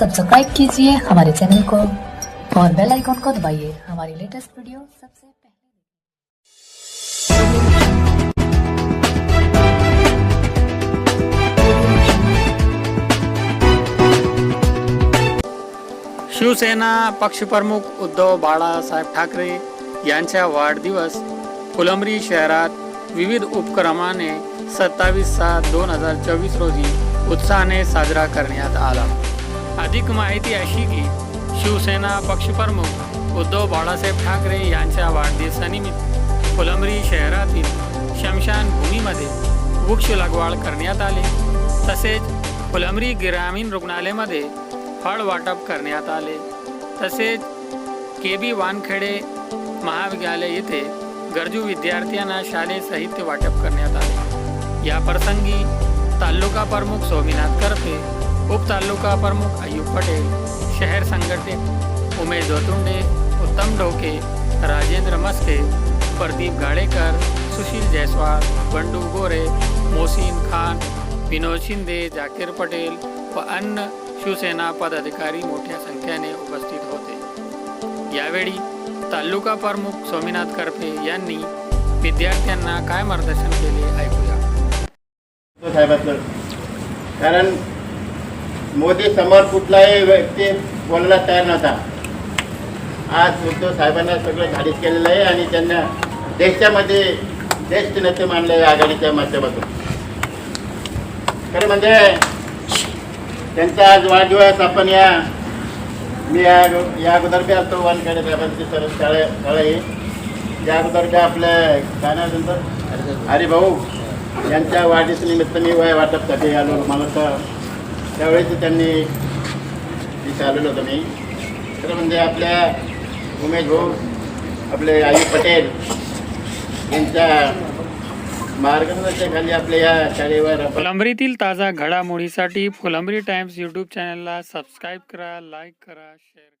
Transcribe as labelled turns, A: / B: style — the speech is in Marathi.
A: सब्सक्राइब कीजिए हमारे चैनल को और बेल आइकॉन को दबाइए। हमारी लेटेस्ट वीडियो सबसे पहले।
B: शिवसेना पक्षप्रमुख उद्धव बाळासाहेब ठाकरे यांचा वाढदिवस फुलंब्री शहरात विविध उपक्रमाने सत्तावीस सात दोन हजार चोवीस रोजी उत्साहाने साजरा करण्यात आला. अधिक माहिती अशी की शिवसेना पक्षप्रमुख उद्धव बाळासाहेब ठाकरे यांच्या वाढदिवसानिमित्त फुलंब्री शहरातील शमशानभूमीमध्ये वृक्ष लागवड करण्यात आली. तसेच फुलंब्री ग्रामीण रुग्णालयामध्ये फळ वाटप करण्यात आले. तसेच के बी वानखेडे महाविद्यालय येथे गरजू विद्यार्थ्यांना शालेय साहित्य वाटप करण्यात आले. या प्रसंगी तालुका प्रमुख सोमीनाथ उप उपतालुका प्रमुख अय्यूब पटेल शहर संघटक उमेश धोतुंडे उत्तम ढोके राजेंद्र मस्के प्रदीप गाडेकर सुशील जयस्वाल बंडू गोरे मोहसिन खान विनोद शिंदे जाकीर पटेल व अन्य शिवसेना पदाधिकारी मोठ्या संख्येने उपस्थित होते. यावेळी तालुका प्रमुख स्वामीनाथ करपे यांनी विद्यार्थ्यांना काय मार्गदर्शन केले ऐकूया.
C: कारण मोदी समोर कुठलाही व्यक्ती बोलायला तयार नव्हता. आज उद्धव साहेबांना सगळं धाडीत केलेलं आहे आणि त्यांना देशामध्ये ज्येष्ठ नेते मानले आहे आघाडीच्या माध्यमातून. खरं म्हणजे त्यांचा आज वाढदिवस आपण या मी या या अगोदर बी असतो वानखेडे साहेबांची सर शाळे शाळा आहे या अगोदर बी आपल्या काय नाव त्यांचं हरिभाऊ. यांच्या वाढदिवसानिमित्त मी वय वाटपसाठी आलो मला तर त्यावेळेस त्यांनी इथे आलेलो होतो मी. तर म्हणजे आपल्या उमेश भाऊ आपले आई पटेल यांच्या मार्गदर्शनाखाली आपल्या या शाळेवर आपण
B: ताजा घडामोडीसाठी फुलंबरी टाइम्स यूट्यूब चॅनलला सबस्क्राईब करा लाईक करा शेअर